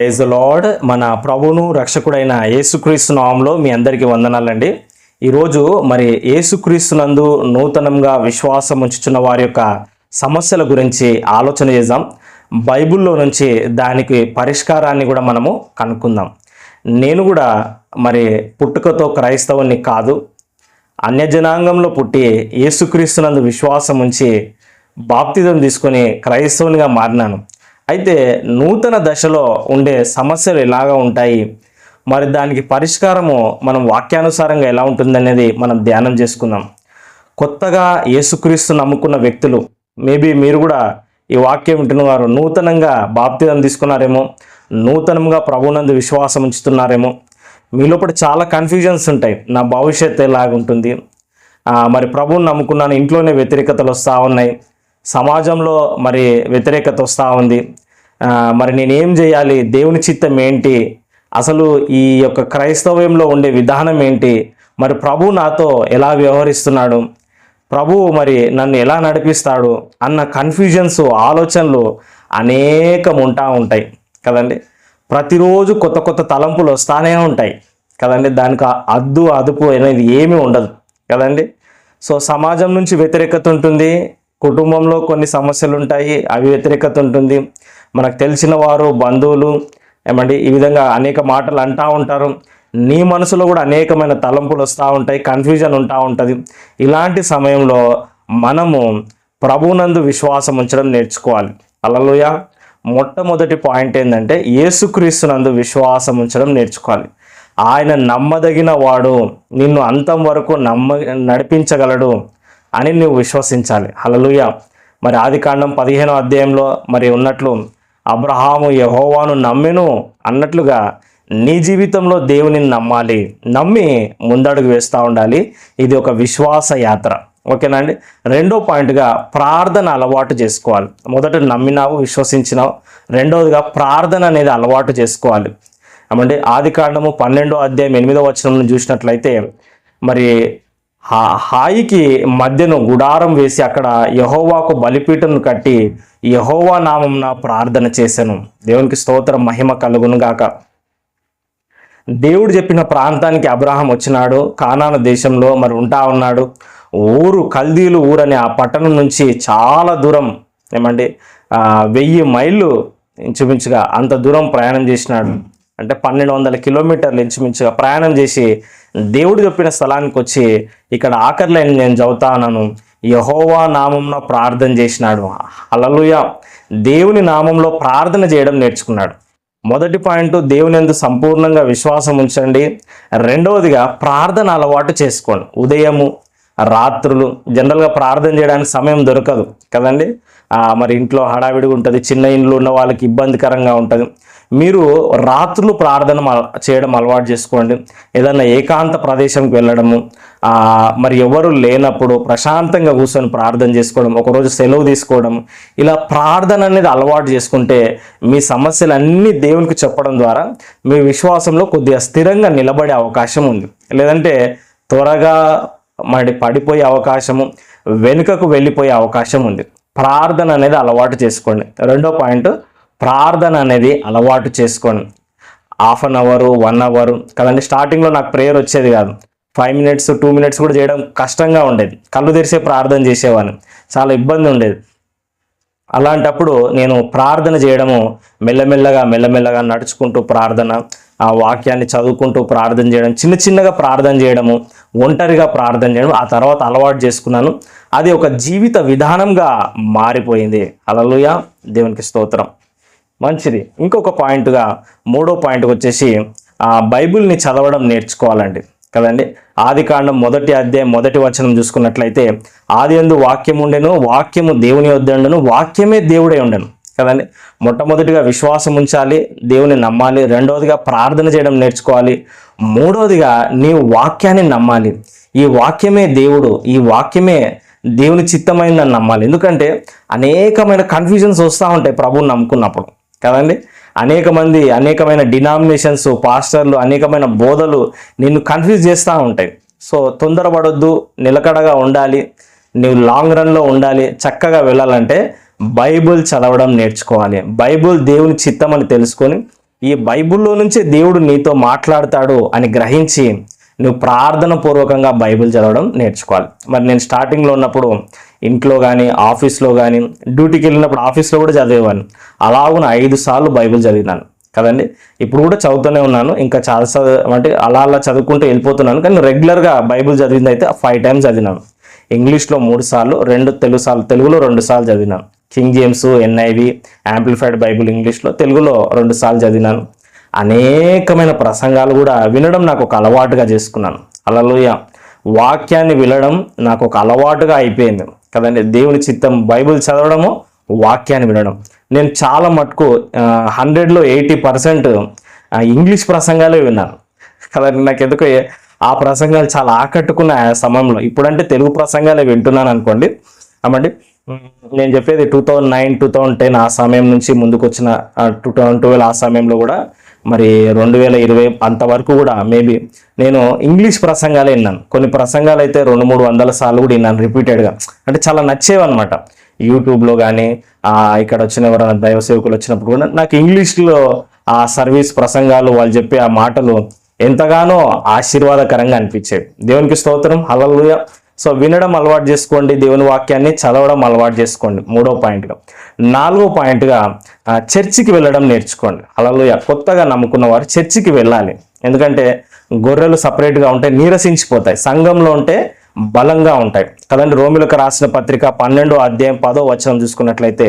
Age lord మన ప్రభును రక్షకుడైన యేసుక్రీస్తు నామంలో మీ అందరికీ వందనాలండి. ఈరోజు మరి యేసుక్రీస్తునందు నూతనంగా విశ్వాసం ఉంచుతున్న వారి యొక్క సమస్యల గురించి ఆలోచన చేద్దాం. బైబిల్లో నుంచి దానికి పరిష్కారాన్ని కూడా మనము కనుక్కుందాం. నేను కూడా మరి పుట్టుకతో క్రైస్తవుని కాదు. అన్యజనాంగంలో పుట్టి యేసుక్రీస్తునందు విశ్వాసం ఉంచి బాప్తిజం తీసుకొని క్రైస్తవునిగా మారినాను. అయితే నూతన దశలో ఉండే సమస్యలు ఎలాగా ఉంటాయి? మరి దానికి పరిష్కారము మనం వాక్యానుసారంగా ఎలా ఉంటుందనేది మనం ధ్యానం చేసుకుందాం. కొత్తగా యేసుక్రీస్తు నమ్ముకున్న వ్యక్తులు మేబీ మీరు కూడా ఈ వాక్యం వింటున్న వారు నూతనంగా బాప్తిదం తీసుకున్నారేమో నూతనంగా ప్రభునందు విశ్వాసం ఉంచుతున్నారేమో మీ లోపల చాలా కన్ఫ్యూజన్స్ ఉంటాయి. నా భవిష్యత్తు ఎలాగుంటుంది? మరి ప్రభువుని నమ్ముకున్నాను ఇంట్లోనే వ్యతిరేకతలు వస్తూ ఉన్నాయి. సమాజంలో మరి వ్యతిరేకత వస్తూ ఉంది. మరి నేనేం చేయాలి? దేవుని చిత్తం ఏంటి? అసలు ఈ యొక్క క్రైస్తవ్యంలో ఉండే విధానం ఏంటి? మరి ప్రభు నాతో ఎలా వ్యవహరిస్తున్నాడు? ప్రభువు మరి నన్ను ఎలా నడిపిస్తాడు? అన్న కన్ఫ్యూజన్స్ ఆలోచనలు అనేకం ఉంటా ఉంటాయి. కదండి? ప్రతిరోజు కొత్త కొత్త తలంపులు వస్తానే ఉంటాయి. కదండి? దానికి అద్దు అదుపు అనేది ఏమీ ఉండదు. కదండి? సో సమాజం నుంచి వ్యతిరేకత ఉంటుంది. కుటుంబంలో కొన్ని సమస్యలు ఉంటాయి అవి వ్యతిరేకత ఉంటుంది మనకు తెలిసిన వారు బంధువులు ఏమండి ఈ విధంగా అనేక మాటలు అంటూ ఉంటారు. నీ మనసులో కూడా అనేకమైన తలంపులు వస్తూ ఉంటాయి కన్ఫ్యూజన్ ఉంటా ఉంటుంది. ఇలాంటి సమయంలో మనము ప్రభునందు విశ్వాసం ఉంచడం నేర్చుకోవాలి. అలలుయ! మొట్టమొదటి పాయింట్ ఏంటంటే యేసుక్రీస్తునందు విశ్వాసం ఉంచడం నేర్చుకోవాలి. ఆయన నమ్మదగిన వాడు నిన్ను అంతం వరకు నమ్మ నడిపించగలడు. అని నువ్వు విశ్వసించాలి. హలలుయ మరి ఆది కాండం పదిహేనో అధ్యాయంలో మరి ఉన్నట్లు అబ్రహాము యహోవాను నమ్మెను అన్నట్లుగా నీ జీవితంలో దేవుని నమ్మాలి. నమ్మి ముందడుగు వేస్తూ ఉండాలి. ఇది ఒక విశ్వాస యాత్ర. ఓకేనా అండి? రెండో పాయింట్గా ప్రార్థన అలవాటు చేసుకోవాలి. మొదట నమ్మినావు విశ్వసించినావు. రెండవదిగా ప్రార్థన అనేది అలవాటు చేసుకోవాలి. ఏమంటే ఆది కాండము పన్నెండో అధ్యాయం ఎనిమిదో వచనం చూసినట్లయితే మరి ఆ హాయికి మధ్యను గుడారం వేసి అక్కడ యహోవాకు బలిపీఠను కట్టి యహోవా నామంన ప్రార్థన చేశాను. దేవునికి స్తోత్రం మహిమ కలుగును గాక. దేవుడు చెప్పిన ప్రాంతానికి అబ్రహాం వచ్చినాడు కానాన దేశంలో మరి ఉంటా ఉన్నాడు. ఊరు కల్దీలు ఊరని ఆ పట్టణం నుంచి చాలా దూరం ఏమండి? వెయ్యి మైళ్ళు ఇంచుమించుగా అంత దూరం ప్రయాణం చేసినాడు. అంటే పన్నెండు వందల కిలోమీటర్లు ఇంచుమించుగా ప్రయాణం చేసి దేవుడు చెప్పిన స్థలానికి వచ్చి ఇక్కడ ఆఖరిలో నేను చదువుతానను? యహోవా నామంలో ప్రార్థన చేసినాడు. అలలుయ దేవుని నామంలో ప్రార్థన చేయడం నేర్చుకున్నాడు. మొదటి పాయింట్ దేవుని ఎందు సంపూర్ణంగా విశ్వాసం ఉంచండి. రెండవదిగా ప్రార్థన అలవాటు చేసుకోండి. ఉదయము రాత్రులు జనరల్గా ప్రార్థన చేయడానికి సమయం దొరకదు కదండి? మరి ఇంట్లో హడావిడిగా ఉంటుంది చిన్న ఇండ్లు ఉన్న వాళ్ళకి ఇబ్బందికరంగా ఉంటుంది. మీరు రాత్రులు ప్రార్థన అల- చేయడం అలవాటు చేసుకోండి. ఏదైనా ఏకాంత ప్రదేశంకి వెళ్ళడము మరి ఎవరు లేనప్పుడు ప్రశాంతంగా కూర్చొని ప్రార్థన చేసుకోవడం ఒకరోజు సెలవు తీసుకోవడం ఇలా ప్రార్థన అనేది అలవాటు చేసుకుంటే మీ సమస్యలన్నీ దేవునికి చెప్పడం ద్వారా మీ విశ్వాసంలో కొద్దిగా స్థిరంగా నిలబడే అవకాశం ఉంది. లేదంటే త్వరగా మరి పడిపోయే అవకాశము వెనుకకు వెళ్ళిపోయే అవకాశం ఉంది. ప్రార్థన అనేది అలవాటు చేసుకోండి. రెండో పాయింట్ ప్రార్థన అనేది అలవాటు చేసుకోండి. Half an hour one hour కదండి స్టార్టింగ్లో నాకు ప్రేయర్ వచ్చేది కాదు. ఫైవ్ మినిట్స్ టూ మినిట్స్ కూడా చేయడం కష్టంగా ఉండేది. కళ్ళు తెరిసే ప్రార్థన చేసేవాడిని. చాలా ఇబ్బంది ఉండేది. అలాంటప్పుడు నేను ప్రార్థన చేయడము మెల్లమెల్లగా మెల్లమెల్లగా నడుచుకుంటూ ప్రార్థన ఆ వాక్యాన్ని చదువుకుంటూ ప్రార్థన చేయడం చిన్న చిన్నగా ప్రార్థన చేయడము ఒంటరిగా ప్రార్థన చేయడం ఆ తర్వాత అలవాటు చేసుకున్నాను. అది ఒక జీవిత విధానంగా మారిపోయింది. అలలుయ దేవునికి స్తోత్రం. మంచిది. ఇంకొక పాయింట్గా మూడో పాయింట్కి వచ్చేసి ఆ బైబిల్ని చదవడం నేర్చుకోవాలండి. కదండి? ఆది కాండం మొదటి అధ్యాయం మొదటి వచనం చూసుకున్నట్లయితే ఆది ఎందు వాక్యం ఉండెను వాక్యము దేవుని వద్ద ఉండను వాక్యమే దేవుడే ఉండను. కదండి? మొట్టమొదటిగా విశ్వాసం ఉంచాలి దేవుని నమ్మాలి రెండవదిగా ప్రార్థన చేయడం నేర్చుకోవాలి మూడవదిగా నీవు వాక్యాన్ని నమ్మాలి. ఈ వాక్యమే దేవుడు ఈ వాక్యమే దేవుని చిత్తమైందని నమ్మాలి. ఎందుకంటే అనేకమైన కన్ఫ్యూజన్స్ వస్తూ ఉంటాయి ప్రభువుని నమ్ముకున్నప్పుడు. కదండి? అనేక మంది అనేకమైన డినామినేషన్స్ పాస్టర్లు అనేకమైన బోధలు నిన్ను కన్ఫ్యూజ్ చేస్తూ ఉంటాయి. సో తొందరపడొద్దు నిలకడగా ఉండాలి నువ్వు లాంగ్ రన్లో ఉండాలి చక్కగా వెళ్ళాలంటే బైబుల్ చదవడం నేర్చుకోవాలి. బైబుల్ దేవుని చిత్తం అని తెలుసుకొని ఈ బైబిల్లో నుంచే దేవుడు నీతో మాట్లాడతాడు అని గ్రహించి నువ్వు ప్రార్థన పూర్వకంగా బైబిల్ చదవడం నేర్చుకోవాలి. మరి నేను స్టార్టింగ్లో ఉన్నప్పుడు ఇంట్లో కానీ ఆఫీస్లో కానీ డ్యూటీకి వెళ్ళినప్పుడు ఆఫీస్లో కూడా చదివేవాడిని. అలాగున ఐదు సార్లు బైబిల్ చదివినాను. కదండి? ఇప్పుడు కూడా చదువుతూనే ఉన్నాను. ఇంకా చాలా చదువు అంటే అలా అలా చదువుకుంటూ వెళ్ళిపోతున్నాను. కానీ రెగ్యులర్గా బైబిల్ చదివింది అయితే ఫైవ్ టైమ్స్ చదివినాను. ఇంగ్లీష్లో మూడు సార్లు రెండు తెలుగు సార్లు తెలుగులో రెండు సార్లు చదివినాను. King James NIV amplified Bible ఇంగ్లీష్లో తెలుగులో రెండు సార్లు చదివినాను. అనేకమైన ప్రసంగాలు కూడా వినడం నాకు ఒక అలవాటుగా చేసుకున్నాను. అలలోయ. వాక్యాన్ని వినడం నాకు ఒక అలవాటుగా అయిపోయింది. కదండి? దేవుని చిత్తం బైబిల్ చదవడము వాక్యాన్ని వినడం. నేను చాలా మటుకు హండ్రెడ్లో ఎయిటీ పర్సెంట్ ఇంగ్లీష్ ప్రసంగాలే విన్నాను కదండి? నాకు ఎందుకో ఆ ప్రసంగాలు చాలా ఆకట్టుకున్న ఆ సమయంలో. ఇప్పుడంటే తెలుగు ప్రసంగాలే వింటున్నాను అనుకోండి. అమ్మండి నేను చెప్పేది two thousand nine two thousand ten ఆ సమయం నుంచి ముందుకు వచ్చిన టూ థౌజండ్ ట్వెల్వ్ ఆ సమయంలో కూడా మరి రెండు వేల ఇరవై అంతవరకు కూడా మేబీ నేను ఇంగ్లీష్ ప్రసంగాలే విన్నాను. కొన్ని ప్రసంగాలు అయితే రెండు మూడు వందల సార్లు కూడా విన్నాను రిపీటెడ్గా అంటే చాలా నచ్చేవన్నమాట. యూట్యూబ్లో కానీ ఇక్కడ వచ్చిన ఎవరైనా దైవ సేవకులు వచ్చినప్పుడు కూడా నాకు ఇంగ్లీష్లో ఆ సర్వీస్ ప్రసంగాలు వాళ్ళు చెప్పే ఆ మాటలు ఎంతగానో ఆశీర్వాదకరంగా అనిపించేవి. దేవునికి స్తోత్రం. హల్లెలూయా. సో వినడం అలవాటు చేసుకోండి దేవుని వాక్యాన్ని చదవడం అలవాటు చేసుకోండి. మూడో పాయింట్గా. నాలుగో పాయింట్గా చర్చికి వెళ్ళడం నేర్చుకోండి. హల్లెలూయా. కొత్తగా నమ్ముకున్న వారు చర్చికి వెళ్ళాలి. ఎందుకంటే గొర్రెలు సపరేట్గా ఉంటే నీరసించిపోతాయి. సంఘంలో ఉంటే బలంగా ఉంటాయి. కదండి రోమిలకు రాసిన పత్రిక పన్నెండో అధ్యాయం పదో వచనం చూసుకున్నట్లయితే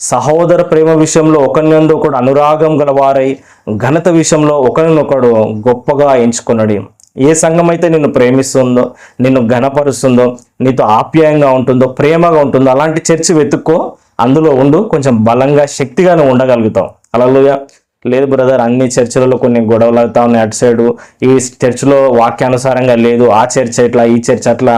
సహోదర ప్రేమ విషయంలో ఒకరినందు ఒకడు అనురాగం గలవారై ఘనత విషయంలో ఒకరినొకడు గొప్పగా ఎంచుకున్నాడు ఏ సంఘం అయితే నిన్ను ప్రేమిస్తుందో నిన్ను ఘనపరుస్తుందో నీతో ఆప్యాయంగా ఉంటుందో ప్రేమగా ఉంటుందో అలాంటి చర్చి వెతుక్కో అందులో ఉండు కొంచెం బలంగా శక్తిగానే ఉండగలుగుతాం ఉండగలుగుతావు లేదు బ్రదర్ అన్ని చర్చిలలో కొన్ని గొడవలు అవుతా ఉన్నాయి అటు సైడు. ఈ చర్చిలో వాక్యానుసారంగా లేదు ఆ చర్చ్ ఎట్లా ఈ చర్చ్ అట్లా.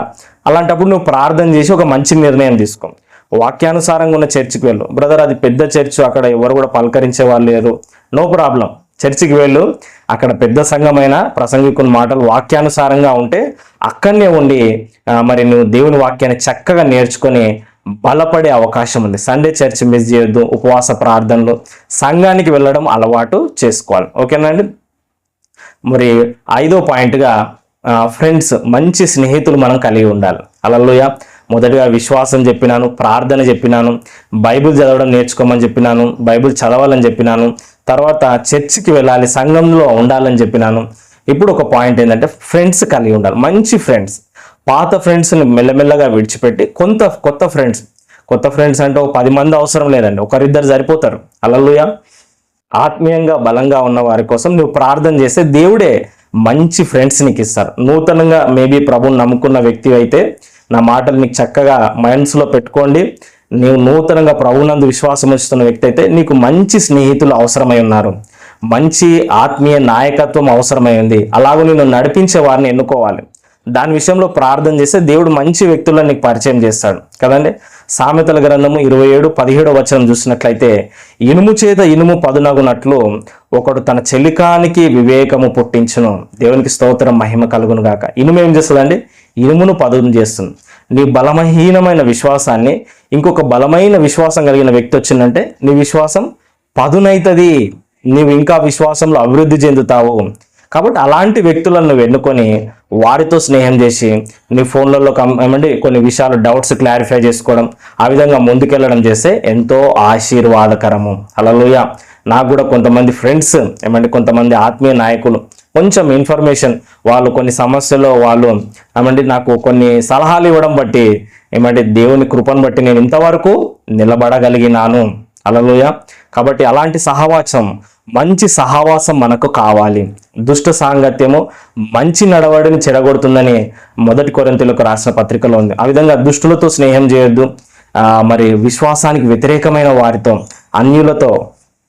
అలాంటప్పుడు నువ్వు ప్రార్థన చేసి ఒక మంచి నిర్ణయం తీసుకో. వాక్యానుసారంగా ఉన్న చర్చికి వెళ్ళు. బ్రదర్ అది పెద్ద చర్చ్ అక్కడ ఎవరు కూడా పలకరించే వాళ్ళు లేరు. No problem. చర్చికి వెళ్ళు. అక్కడ పెద్ద సంఘమైన ప్రసంగికుని మాటలు వాక్యానుసారంగా ఉంటే అక్కడనే ఉండి మరి నువ్వు దేవుని వాక్యాన్ని చక్కగా నేర్చుకొని బలపడే అవకాశం ఉంది. సండే చర్చ్ మిస్ చేయొద్దు. ఉపవాస ప్రార్థనలు సంఘానికి వెళ్ళడం అలవాటు చేసుకోవాలి. ఓకేనండి మరి ఐదో పాయింట్గా ఫ్రెండ్స్ మంచి స్నేహితులు మనం కలిగి ఉండాలి. అలలోయ మొదటిగా విశ్వాసం చెప్పినాను ప్రార్థన చెప్పినాను బైబిల్ చదవడం నేర్చుకోమని చెప్పినాను బైబిల్ చదవాలని చెప్పినాను తర్వాత చర్చికి వెళ్ళాలి సంఘంలో ఉండాలని చెప్పినాను. ఇప్పుడు ఒక పాయింట్ ఏంటంటే ఫ్రెండ్స్ కలిగి ఉండాలి. మంచి ఫ్రెండ్స్ పాత ఫ్రెండ్స్ని మెల్లమెల్లగా విడిచిపెట్టి కొంత కొత్త ఫ్రెండ్స్ కొత్త ఫ్రెండ్స్ అంటే ఒక పది మంది అవసరం లేదండి. ఒకరిద్దరు సరిపోతారు. అలలుయా. ఆత్మీయంగా బలంగా ఉన్న వారి కోసం నువ్వు ప్రార్థన చేస్తే దేవుడే మంచి ఫ్రెండ్స్ నీకు ఇస్తారు. నూతనంగా మేబీ ప్రభుని నమ్ముకున్న వ్యక్తి అయితే నా మాటలు నీకు చక్కగా మైండ్స్లో పెట్టుకోండి. నీవు నూతనంగా ప్రభునందు విశ్వాసం ఇస్తున్న వ్యక్తి అయితే నీకు మంచి స్నేహితులు అవసరమై ఉన్నారు. మంచి ఆత్మీయ నాయకత్వం అవసరమై ఉంది. నేను నడిపించే వారిని ఎన్నుకోవాలి. దాని విషయంలో ప్రార్థన చేస్తే దేవుడు మంచి వ్యక్తులను నీకు పరిచయం చేస్తాడు. కదండి? సామెతల గ్రంథము ఇరవై ఏడు పదిహేడో వచనం చూసినట్లయితే ఇనుము చేత ఇనుము పదునగునట్లు ఒకడు తన చెలికానికి వివేకము పుట్టించును. దేవునికి స్తోత్రం మహిమ కలుగును గాక ఇనుము ఏం చేస్తుందండి? ఇనుమును పదును చేస్తుంది. నీ బలమహీనమైన విశ్వాసాన్ని ఇంకొక బలమైన విశ్వాసం కలిగిన వ్యక్తి వచ్చిందంటే నీ విశ్వాసం పదునైతుంది. నీవు ఇంకా విశ్వాసంలో అభివృద్ధి చెందుతావు. కాబట్టి అలాంటి వ్యక్తులను ఎన్నుకొని వారితో స్నేహం చేసి నీ ఫోన్లలో ఏమంటే కొన్ని విషయాలు డౌట్స్ క్లారిఫై చేసుకోవడం ఆ విధంగా ముందుకెళ్ళడం చేస్తే ఎంతో ఆశీర్వాదకరము. అలలోయ నాకు కూడా కొంతమంది ఫ్రెండ్స్ ఏమంటే కొంతమంది ఆత్మీయ నాయకులు కొంచెం ఇన్ఫర్మేషన్ వాళ్ళు కొన్ని సమస్యలో వాళ్ళు ఏమంటే నాకు కొన్ని సలహాలు ఇవ్వడం బట్టి ఏమంటే దేవుని కృపను బట్టి నేను ఇంతవరకు నిలబడగలిగినాను. అలలోయ. కాబట్టి అలాంటి సహవాసం మంచి సహవాసం మనకు కావాలి. దుష్ట సాంగత్యము మంచి నడవడిని చెడగొడుతుందని మొదటి కొరంతలకు రాసిన పత్రికలో ఉంది. ఆ విధంగా దుష్టులతో స్నేహం చేయొద్దు. మరి విశ్వాసానికి వ్యతిరేకమైన వారితో అన్యులతో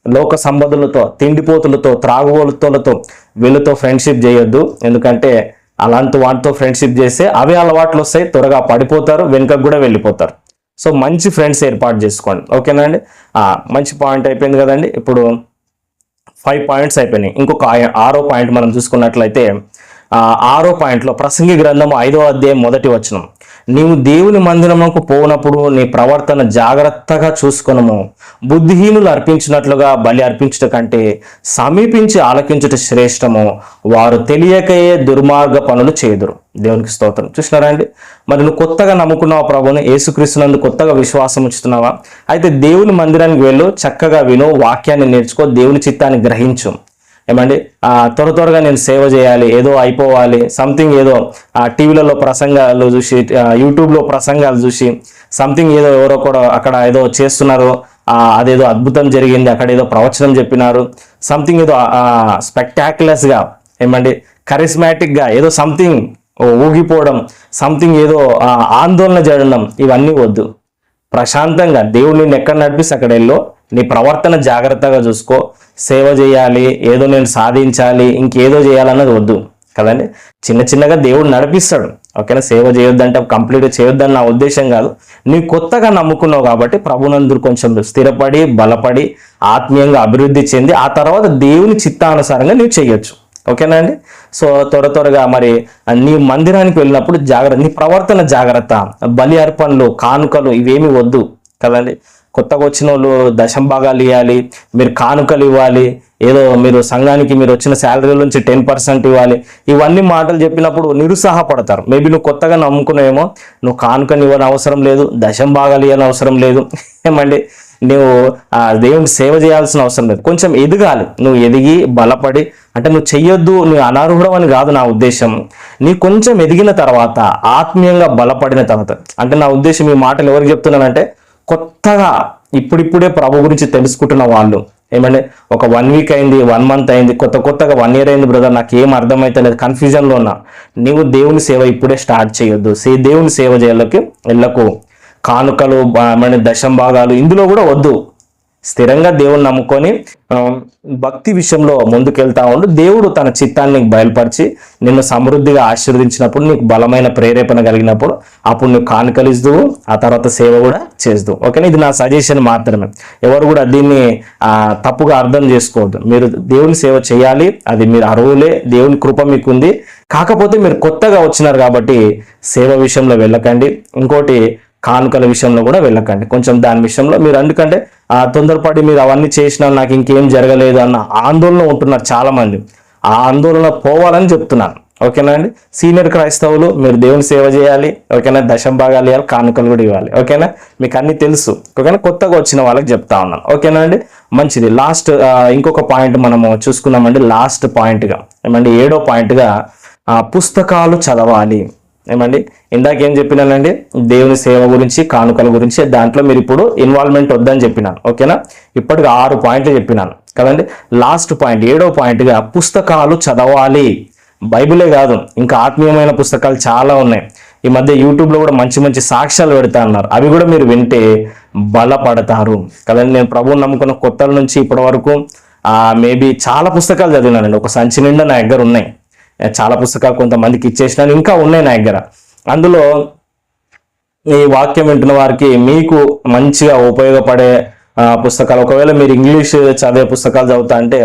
లోక సంబంధులతో తిండిపోతులతో త్రాగుబోతులతో వీళ్ళతో ఫ్రెండ్షిప్ చేయొద్దు. ఎందుకంటే అలాంటి వాటితో ఫ్రెండ్షిప్ చేస్తే అవే అలవాట్లు వస్తాయి త్వరగా పడిపోతారు వెనుకకు కూడా వెళ్ళిపోతారు. సో మంచి ఫ్రెండ్స్ ఏర్పాటు చేసుకోండి. ఓకేనా అండి? మంచి పాయింట్ అయిపోయింది కదండి. ఇప్పుడు ఫైవ్ పాయింట్స్ అయిపోయినాయి. ఇంకొక ఆరో పాయింట్ మనం చూసుకున్నట్లయితే ఆరో పాయింట్లో ప్రసంగి గ్రంథం ఐదో అధ్యాయం మొదటి వచనం. నీవు దేవుని మందిరముకు పోనప్పుడు నీ ప్రవర్తన జాగ్రత్తగా చూసుకొనము. బుద్ధిహీనులు అర్పించినట్లుగా బలి అర్పించుట కంటే సమీపించి ఆలకించుట శ్రేష్టము. వారు తెలియకయే దుర్మార్గ పనులు చేదురు. దేవునికి స్తోత్రం. చూసినారా అండి? మరి నువ్వు కొత్తగా నమ్ముకున్నావు ప్రభుని యేసుక్రీస్తునందు కొత్తగా విశ్వాసం ఉంచుతున్నావా? అయితే దేవుని మందిరానికి వెళ్ళు చక్కగా విను వాక్యాన్ని నేర్చుకో దేవుని చిత్తాన్ని గ్రహించు. ఏమండి? త్వర త్వరగా నేను సేవ చేయాలి ఏదో అయిపోవాలి సంథింగ్ ఏదో ఆ టీవీలలో ప్రసంగాలు చూసి యూట్యూబ్లో ప్రసంగాలు చూసి సంథింగ్ ఏదో ఎవరో కూడా అక్కడ ఏదో చేస్తున్నారు అదేదో అద్భుతం జరిగింది అక్కడ ఏదో ప్రవచనం చెప్పినారు సంథింగ్ ఏదో స్పెక్టాక్యులర్స్గా ఏమండి? కరిస్మాటిక్గా ఏదో సంథింగ్ ఊగిపోవడం సంథింగ్ ఏదో ఆందోళన జరగడం ఇవన్నీ వద్దు. ప్రశాంతంగా దేవుడు నిన్ను ఎక్కడ నడిపిస్తే అక్కడ వెళ్ళో. నీ ప్రవర్తన జాగ్రత్తగా చూసుకో. సేవ చేయాలి ఏదో నేను సాధించాలి ఇంకేదో చేయాలన్నది వద్దు. కదండి? చిన్న చిన్నగా దేవుడు నడిపిస్తాడు. ఓకేనా? సేవ చేయొద్దంటే కంప్లీట్ చేయొద్దని నా ఉద్దేశం కాదు. నీ కొత్తగా నమ్ముకున్నావు కాబట్టి ప్రభునందుడు కొంచెం స్థిరపడి బలపడి ఆత్మీయంగా అభివృద్ధి చెంది ఆ తర్వాత దేవుని చిత్తానుసారంగా నువ్వు చేయొచ్చు. ఓకేనా అండి? సో త్వర త్వరగా మరి నీ మందిరానికి వెళ్ళినప్పుడు జాగ్రత్త నీ ప్రవర్తన జాగ్రత్త బలి అర్పణలు కానుకలు ఇవేమి వద్దు. కదండి? కొత్తగా వచ్చిన వాళ్ళు దశం భాగాలు ఇవ్వాలి మీరు కానుకలు ఇవ్వాలి ఏదో మీరు సంఘానికి మీరు వచ్చిన శాలరీ నుంచి టెన్ పర్సెంట్ ఇవ్వాలి. ఇవన్నీ మాటలు చెప్పినప్పుడు నిరుత్సాహపడతారు. మేబీ నువ్వు కొత్తగా నమ్ముకునేమో నువ్వు కానుకని ఇవ్వని అవసరం లేదు దశం భాగాలు ఇవ్వని అవసరం లేదు. ఏమండి? నువ్వు ఆ దేవుని సేవ చేయాల్సిన అవసరం లేదు. కొంచెం ఎదగాలి. నువ్వు ఎదిగి బలపడి అంటే నువ్వు చెయ్యొద్దు నువ్వు అనార్హుడం అని కాదు నా ఉద్దేశం. నీ కొంచెం ఎదిగిన తర్వాత ఆత్మీయంగా బలపడిన తర్వాత అంటే నా ఉద్దేశం ఈ మాటలు ఎవరికి చెప్తున్నానంటే కొత్తగా ఇప్పుడిప్పుడే ప్రభు గురించి తెలుసుకుంటున్న వాళ్ళు. ఏమంటే ఒక వన్ వీక్ అయింది వన్ మంత్ అయింది కొత్త కొత్తగా వన్ ఇయర్ అయింది బ్రదర్ నాకు ఏం అర్థమైతలేదు కన్ఫ్యూజన్లో ఉన్నా. నీవు దేవుని సేవ ఇప్పుడే స్టార్ట్ చేయొద్దు. సే దేవుని సేవ చేయాలకి వెళ్ళకు కానుకలు మన దశం భాగాలు ఇందులో కూడా వద్దు. స్థిరంగా దేవుని నమ్ముకొని భక్తి విషయంలో ముందుకెళ్తా ఉండు. దేవుడు తన చిత్తాన్ని నీకు బయలుపరిచి నిన్ను సమృద్ధిగా ఆశీర్వదించినప్పుడు నీకు బలమైన ప్రేరేపణ కలిగినప్పుడు అప్పుడు నువ్వు కానుకలిస్తూ ఆ తర్వాత సేవ కూడా చేస్తూ. ఓకేనా? ఇది నా సజెషన్ మాత్రమే. ఎవరు కూడా దీన్ని తప్పుగా అర్థం చేసుకోవద్దు. మీరు దేవుని సేవ చేయాలి అది మీరు అరువులే దేవుని కృప మీకు ఉంది కాకపోతే మీరు కొత్తగా వచ్చినారు కాబట్టి సేవ విషయంలో వెళ్ళకండి. ఇంకోటి కానుకల విషయంలో కూడా వెళ్ళకండి. కొంచెం దాని విషయంలో మీరు ఎందుకంటే తొందరపడి మీరు అవన్నీ చేసినా నాకు ఇంకేం జరగలేదు అన్న ఆందోళన ఉంటున్నారు చాలామంది. ఆ ఆందోళన పోవాలని చెప్తున్నాను ఓకేనా అండి? సీనియర్ క్రైస్తవులు మీరు దేవుని సేవ చేయాలి. ఓకేనా? దశం భాగాలు ఇవ్వాలి కానుకలు కూడా ఇవ్వాలి. ఓకేనా? మీకు అన్ని తెలుసు. ఓకేనా? కొత్తగా వచ్చిన వాళ్ళకి చెప్తా ఉన్నాను. ఓకేనా అండి? మంచిది. లాస్ట్ ఇంకొక పాయింట్ మనము చూసుకున్నామండి. లాస్ట్ పాయింట్గా. ఏమండి? ఏడో పాయింట్గా పుస్తకాలు చదవాలి. ఏమండి? ఇందాక ఏం చెప్పినానండి? దేవుని సేవ గురించి కానుకల గురించి దాంట్లో మీరు ఇప్పుడు ఇన్వాల్వ్మెంట్ వద్దని చెప్పినాను ఓకేనా? ఇప్పటికి ఆరు పాయింట్లు చెప్పినాను కదండి? లాస్ట్ పాయింట్ ఏడో పాయింట్గా పుస్తకాలు చదవాలి. బైబిలే కాదు ఇంకా ఆత్మీయమైన పుస్తకాలు చాలా ఉన్నాయి. ఈ మధ్య యూట్యూబ్లో కూడా మంచి మంచి సాక్ష్యాలు పెడతా అన్నారు. అవి కూడా మీరు వింటే బలపడతారు కదండి? నేను ప్రభువుని నమ్ముకున్న కొత్తల నుంచి ఇప్పటి వరకు మేబీ చాలా పుస్తకాలు చదివినానండి. ఒక సంచి నిండా నా దగ్గర ఉన్నాయి. చాలా పుస్తకాలు కొంతమందికి ఇచ్చేసినాను ఇంకా ఉన్నాయి నా దగ్గర. అందులో ఈ వాక్యం వింటున్న వారికి మీకు మంచిగా ఉపయోగపడే పుస్తకాలు ఒకవేళ మీరు ఇంగ్లీష్ చదివే పుస్తకాలు చదువుతా అంటే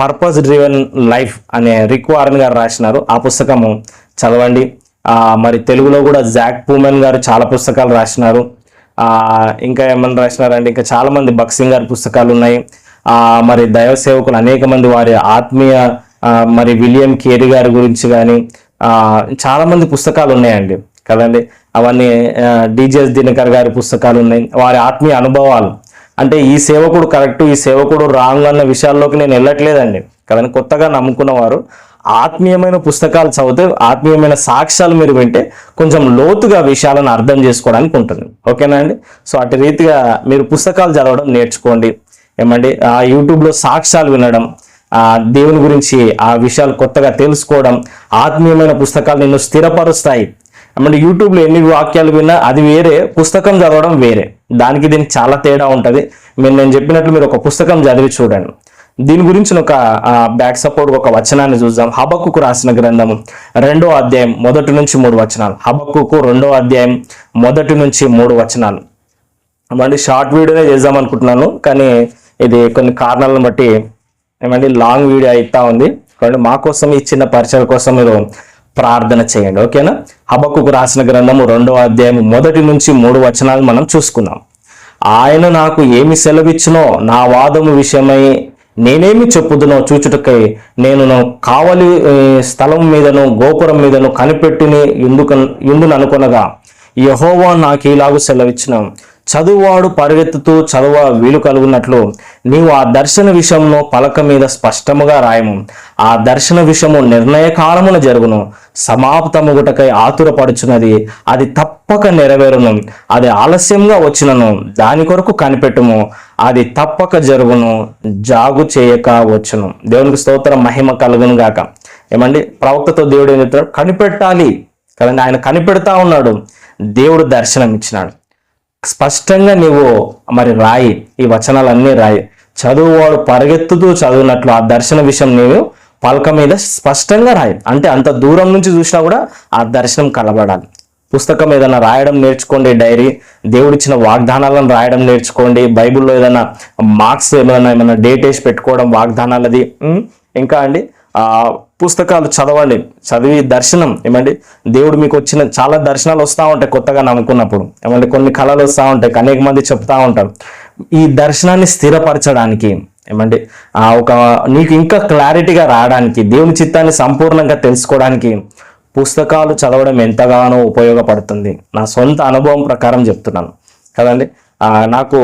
పర్పస్ డ్రివెన్ లైఫ్ అనే రిక్ గారు రాసినారు. ఆ పుస్తకము చదవండి. మరి తెలుగులో కూడా జాక్ పూమెన్ గారు చాలా పుస్తకాలు రాసినారు. ఇంకా ఏమన్నా రాసినారంటే ఇంకా చాలామంది భక్సింగ్ బక్సింగ్ గారి పుస్తకాలు ఉన్నాయి. మరి దైవ సేవకులు అనేక మంది వారి ఆత్మీయ మరి విలియం కేరీ గారి గురించి కానీ చాలామంది పుస్తకాలు ఉన్నాయండి కదండి? అవన్నీ డిజెస్ దినకర్ గారి పుస్తకాలు ఉన్నాయి వారి ఆత్మీయ అనుభవాలు. అంటే ఈ సేవకుడు కరెక్ట్ ఈ సేవకుడు రాంగ్ అన్న విషయాల్లోకి నేను వెళ్ళట్లేదండి కదండి? కొత్తగా నమ్ముకున్న వారు ఆత్మీయమైన పుస్తకాలు చదివితే ఆత్మీయమైన సాక్ష్యాలు మీరు వింటే కొంచెం లోతుగా విషయాలను అర్థం చేసుకోవడానికి ఉంటుంది. ఓకేనా అండి? సో అటు రీతిగా మీరు పుస్తకాలు చదవడం నేర్చుకోండి. ఏమండి? ఆ యూట్యూబ్లో సాక్ష్యాలు వినడం ఆ దేవుని గురించి ఆ విషయాలు కొత్తగా తెలుసుకోవడం ఆత్మీయమైన పుస్తకాలు నిన్ను స్థిరపరుస్తాయి. అంటే యూట్యూబ్లో ఎన్ని వాక్యాలు విన్నా అది వేరే పుస్తకం చదవడం వేరే. దానికి దీనికి చాలా తేడా ఉంటుంది. మీరు నేను చెప్పినట్లు మీరు ఒక పుస్తకం చదివి చూడండి. దీని గురించి ఒక బ్యాక్ సపోర్ట్ ఒక వచనాన్ని చూద్దాం. హబక్కుకు రాసిన గ్రంథము రెండో అధ్యాయం మొదటి నుంచి మూడు వచనాలు. హబక్కుకు రెండో అధ్యాయం మొదటి నుంచి మూడు వచనాలు. మళ్ళీ షార్ట్ వీడియోనే చేద్దాం అనుకుంటున్నాను కానీ ఇది కొన్ని కారణాలను బట్టి ఏమండి లాంగ్ వీడియో అవుతా ఉంది. కాబట్టి మా కోసం ఈ చిన్న పరిచయం కోసం మీరు ప్రార్థన చేయండి ఓకేనా? హబక్కుకు రాసిన గ్రంథము రెండవ అధ్యాయం మొదటి నుంచి మూడు వచనాలు మనం చూసుకుందాం. ఆయన నాకు ఏమి సెలవిచ్చునో నా వాదము విషయమై నేనేమి చెప్పుదునో చూచుటకై నేను కావలి స్థలం మీదను గోపురం మీదను కనిపెట్టిని ఎందుకు ఎందును అనుకొనగా యహోవా నాకు ఇలాగ సెలవిచ్చినాం. చదువువాడు పరిగెత్తుతూ చదువ వీలు కలుగునట్లు నీవు ఆ దర్శన విషయంలో పలక మీద స్పష్టముగా రాయము. ఆ దర్శన విషయము నిర్ణయకాలమున జరుగును. సమాప్తముగుటకై ఆతురపడుచున్నది. అది తప్పక నెరవేరును. అది ఆలస్యంగా వచ్చినను. దాని కొరకు కనిపెట్టుము. అది తప్పక జరుగును. జాగు చేయక వచ్చును. దేవునికి స్తోత్రం మహిమ కలుగును గాక. ఏమండి? ప్రవక్తతో దేవుడు ఏం చెప్తాడు? కనిపెట్టాలి. కదండి? ఆయన కనిపెడతా ఉన్నాడు. దేవుడు దర్శనం ఇచ్చినాడు స్పష్టంగా నీవు మరి రాయి ఈ వచనాలన్నీ రాయి. చదువువాడు పరిగెత్తుతూ చదివినట్లు ఆ దర్శన విషయం నీవు పలక మీద స్పష్టంగా రాయి. అంటే అంత దూరం నుంచి చూసినా కూడా ఆ దర్శనం కలబడాలి. పుస్తకం ఏదైనా రాయడం నేర్చుకోండి డైరీ. దేవుడిచ్చిన వాగ్దానాలను రాయడం నేర్చుకోండి. బైబిల్లో ఏదైనా మార్క్స్ ఏమైనా ఏమైనా డేట్ వేసి పెట్టుకోవడం వాగ్దానాలది. ఇంకా అండి పుస్తకాలు చదవండి చదివి దర్శనం. ఏమండి? దేవుడు మీకు వచ్చిన చాలా దర్శనాలు వస్తూ ఉంటాయి కొత్తగా నమ్ముకున్నప్పుడు ఏమంటే కొన్ని కళలు వస్తూ ఉంటాయి అనేక మంది చెప్తా ఉంటారు. ఈ దర్శనాన్ని స్థిరపరచడానికి ఏమండి? ఆ ఒక నీకు ఇంకా క్లారిటీగా రావడానికి దేవుని చిత్తాన్ని సంపూర్ణంగా తెలుసుకోవడానికి పుస్తకాలు చదవడం ఎంతగానో ఉపయోగపడుతుంది. నా సొంత అనుభవం ప్రకారం చెప్తున్నాను. కదండి? నాకు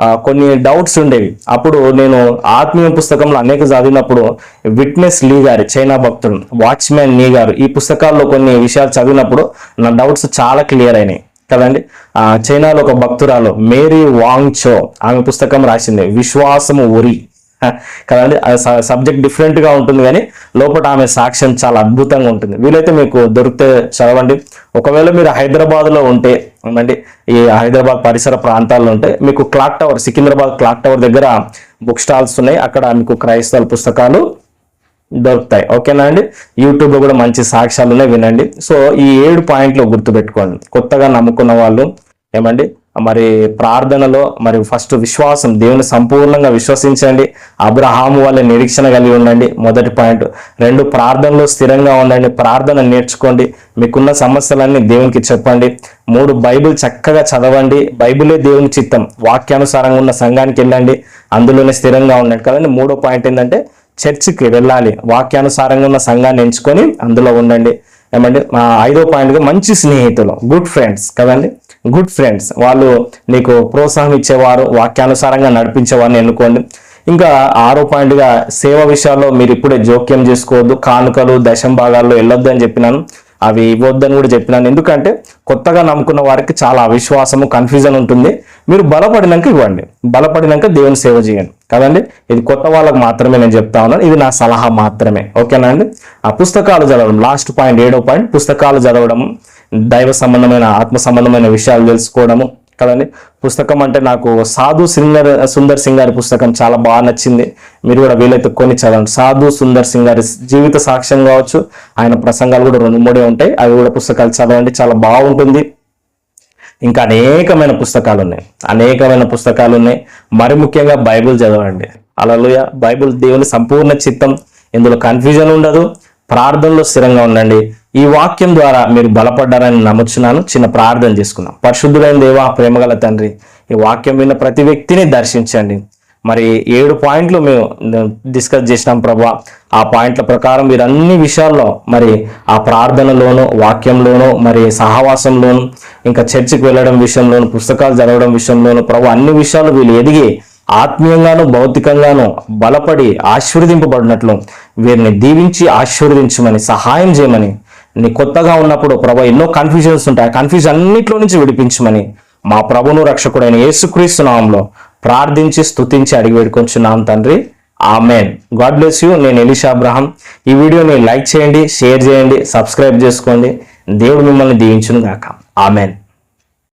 కొన్ని డౌట్స్ ఉండేవి. అప్పుడు నేను ఆత్మీయ పుస్తకంలో అనేక చదివినప్పుడు విట్నెస్ లీ గారి చైనా భక్తుడు వాచ్మెన్ నీ గారు ఈ పుస్తకాల్లో కొన్ని విషయాలు చదివినప్పుడు నా డౌట్స్ చాలా క్లియర్ అయినాయి. కదండి? చైనాలో ఒక భక్తురాలు మేరీ వాంగ్ చో ఆమె పుస్తకం రాసింది విశ్వాసము ఉరి. కదండి? సబ్జెక్ట్ డిఫరెంట్గా ఉంటుంది కానీ లోపల ఆమె సాక్ష్యం చాలా అద్భుతంగా ఉంటుంది. వీలైతే మీకు దొరికితే చదవండి. ఒకవేళ మీరు హైదరాబాద్లో ఉంటే ఏమండి? ఈ హైదరాబాద్ పరిసర ప్రాంతాల్లో ఉంటే మీకు clock tower Secunderabad clock tower దగ్గర బుక్ స్టాల్స్ ఉన్నాయి. అక్కడ మీకు క్రైస్తవ పుస్తకాలు దొరుకుతాయి. ఓకేనా అండి? యూట్యూబ్లో కూడా మంచి సాక్ష్యాలు ఉన్నాయి. వినండి. సో ఈ ఏడు పాయింట్లు గుర్తుపెట్టుకోండి. కొత్తగా నమ్ముకున్న వాళ్ళు ఏమండి? మరి ప్రార్థనలో మరి ఫస్ట్ విశ్వాసం దేవుని సంపూర్ణంగా విశ్వసించండి. అబ్రహాము వల్ల నిరీక్షణ కలిగి ఉండండి. మొదటి పాయింట్. రెండు ప్రార్థనలో స్థిరంగా ఉండండి. ప్రార్థన నేర్చుకోండి. మీకున్న సమస్యలన్నీ దేవునికి చెప్పండి. మూడు బైబిల్ చక్కగా చదవండి. బైబిలే దేవుని చిత్తం. వాక్యానుసారంగా ఉన్న సంఘానికి వెళ్ళండి. అందులోనే స్థిరంగా ఉండండి. కదండి మూడో పాయింట్ ఏంటంటే చర్చికి వెళ్ళాలి. వాక్యానుసారంగా ఉన్న సంఘాన్ని ఎంచుకొని అందులో ఉండండి. ఏమంటే ఐదో పాయింట్గా మంచి స్నేహితులు గుడ్ ఫ్రెండ్స్ కదండి? గుడ్ ఫ్రెండ్స్ వాళ్ళు నీకు ప్రోత్సాహం ఇచ్చేవారు వాక్యానుసారంగా నడిపించేవారిని ఎన్నుకోండి. ఇంకా ఆరో పాయింట్గా సేవ విషయాల్లో మీరు ఇప్పుడే జోక్యం చేసుకోవద్దు. కానుకలు దశం భాగాల్లో వెళ్ళొద్దు అని చెప్పినాను. అవి ఇవ్వద్దని కూడా చెప్పినాను. ఎందుకంటే కొత్తగా నమ్ముకున్న వారికి చాలా అవిశ్వాసము కన్ఫ్యూజన్ ఉంటుంది. మీరు బలపడినాక ఇవ్వండి. బలపడినాక దేవుని సేవ చేయండి. కదండి? ఇది కొత్త వాళ్ళకు మాత్రమే నేను చెప్తా ఉన్నాను. ఇది నా సలహా మాత్రమే. ఓకేనా అండి? ఆ పుస్తకాలు చదవడం లాస్ట్ పాయింట్ ఏడో పాయింట్ పుస్తకాలు చదవడం దైవ సంబంధమైన ఆత్మ సంబంధమైన విషయాలు తెలుసుకోవడము. కదండి? పుస్తకం అంటే నాకు సాధు సింగర్ సుందర్ సింగ్ గారి పుస్తకం చాలా బాగా నచ్చింది. మీరు కూడా వీలైతే కొని చదవండి. సాధు సుందర్ సింగ్ గారి జీవిత సాక్ష్యం కావచ్చు. ఆయన ప్రసంగాలు కూడా రెండు మూడే ఉంటాయి. అవి కూడా పుస్తకాలు చదవండి. చాలా బాగుంటుంది. ఇంకా అనేకమైన పుస్తకాలు ఉన్నాయి. అనేకమైన పుస్తకాలు ఉన్నాయి. మరి ముఖ్యంగా బైబిల్ చదవండి. అలలుయ. బైబిల్ దేవుని సంపూర్ణ చిత్తం. ఇందులో కన్ఫ్యూజన్ ఉండదు. ప్రార్థనలో స్థిరంగా ఉండండి. ఈ వాక్యం ద్వారా మీరు బలపడ్డారని నమ్ముచున్నాను. చిన్న ప్రార్థన చేసుకున్నాం పరిశుద్ధులైన దేవా ప్రేమగల తండ్రి ఈ వాక్యం విన్న ప్రతి వ్యక్తిని దర్శించండి. మరి ఏడు పాయింట్లు మేము డిస్కస్ చేసినాం ప్రభా. ఆ పాయింట్ల ప్రకారం మీరు అన్ని విషయాల్లో మరి ఆ ప్రార్థనలోను వాక్యంలోను మరి సహవాసంలోను ఇంకా చర్చికి వెళ్ళడం విషయంలోను పుస్తకాలు చదవడం విషయంలోను ప్రభు అన్ని విషయాలు వీళ్ళు ఎదిగి ఆత్మీయంగాను భౌతికంగాను బలపడి ఆశీర్వదింపబడినట్లు వీరిని దీవించి ఆశీర్వదించమని సహాయం చేయమని నీ కొత్తగా ఉన్నప్పుడు ప్రభు ఎన్నో కన్ఫ్యూజన్స్ ఉంటాయి. ఆ కన్ఫ్యూజన్ అన్నిట్లో నుంచి విడిపించమని మా ప్రభును రక్షకుడైన యేసుక్రీస్తు నామంలో ప్రార్థించి స్తుతించి అడిగి వేడుకొంచున్నాం తండ్రి. ఆమెన్. God bless you. నేను ఎలిషా అబ్రహం. ఈ వీడియోని లైక్ చేయండి షేర్ చేయండి సబ్స్క్రైబ్ చేసుకోండి. దేవుడు మిమ్మల్ని దీవించును గాక ఆమెన్.